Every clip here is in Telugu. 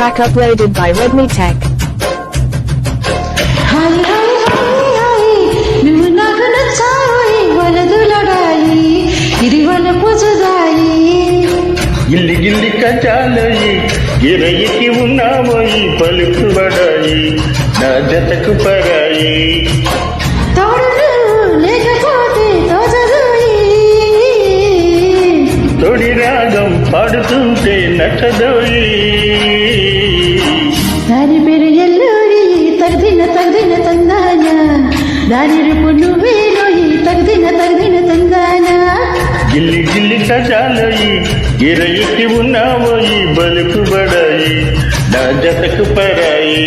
track uploaded by Redmi Tech. ఇల్లి గిల్లి గిల్లి కచాలయి ఎరయికి ఉన్నామోయి పలుకుబడాయి నా జతకు పరాయి తొడి రాగం పాడుతుంటే నచ్చదోయి తగ్దిన తగ్దిన తందాన దాని రూపు నువ్వేలోయి తగ్దిన తగ్దిన తందాన గిల్లి గిల్లి కచాలయి ఎరయికి ఉన్నావోయి బలుకుబడాయి నా జతకు పరాయి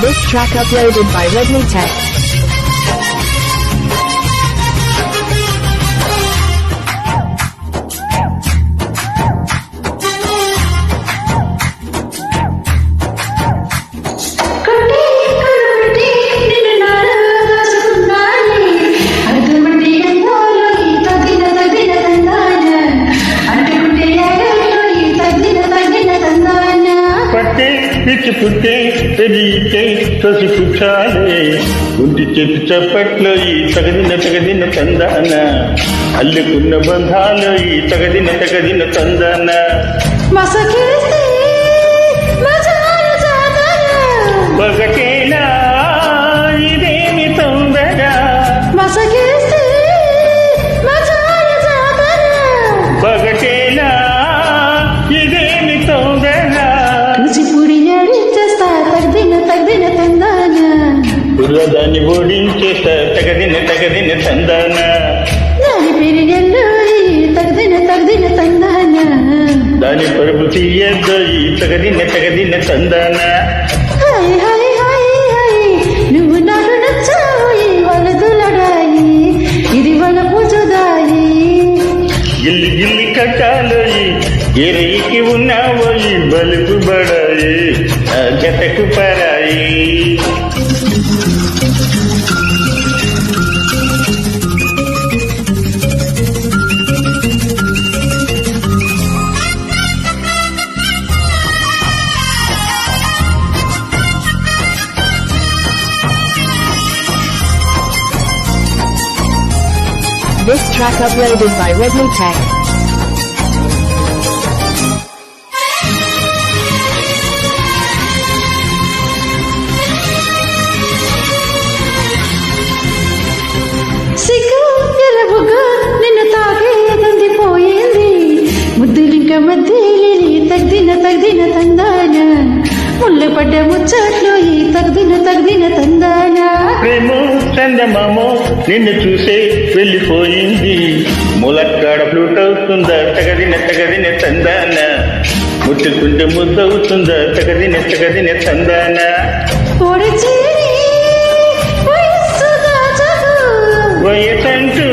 This track uploaded by Redmi Tech. పట్టే పిచ్చి పుట్టే పెరిగితే తొసి పుచ్చాలే ఉంటి చెప్పి చప్పట్లో ఈ తగదిన తగదిన తందాన అల్లుకున్న బంధాలు ఈ తగదిన తగదిన తందాన మసకేస్తే కుర్రదాన్ని ఓడించేస్తా తగదిన తగదిన తందాన దాని పేరు ఎల్లోయి తగ్దిన తగ్దిన తందాన దాని పరుపు తీయద్దు ఈ తగదిన తగదిన తందాన హాయ్ హాయ్ హాయ్ హాయ్. నువ్వు నాకు నచ్చాయి వలదులడాయి ఇది వల పూజదాయి గిల్లి గిల్లి కట్టాలోయి ఎరయికి ఉన్నావోయి బలుపు బడాయి జతకు పరాయి. This track uploaded by Redmi Tech. సిగ్గు ఎలబుగా నిన్ను తాగే మధ్యలి తగ్దిన తగ్దిన తందాన. ముళ్ళ పడ్డ ముచ్చట్లు ఈ తగ్దిన తగ్దిన తందానా. చందమామో నిన్ను చూసే వెళ్ళిపోయింది. ములక్కాడ ఫ్లూట్ అవుతుందా? తగదిన తగదిన తందాన ముట్టుకుంటే ముద్దవుతుందా తగదిన తగదిన తందాన వయసంటూ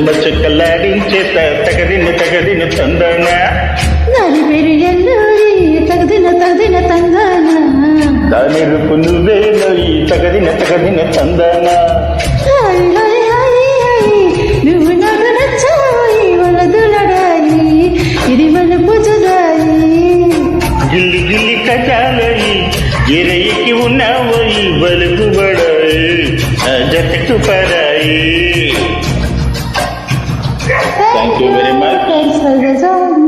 చుమ్మ చుక్కలాడించేత తగదిన తగదిన తందాన. నరివేరు ఎల్లూరి తగదిన తగదిన తందాన. దానిరుపు నువ్వేలోయి తగదిన తగదిన తందాన. నువ్వు నాకు నచ్చాయి వలదు నడాయి. ఇది మన పుజదాయి గిల్లి గిల్లి కచాలయి ఎరయికి ఉన్నావోయి వలుపు బడాయి జగత్తు పరాయి. Thank you very much. Thanks for the song.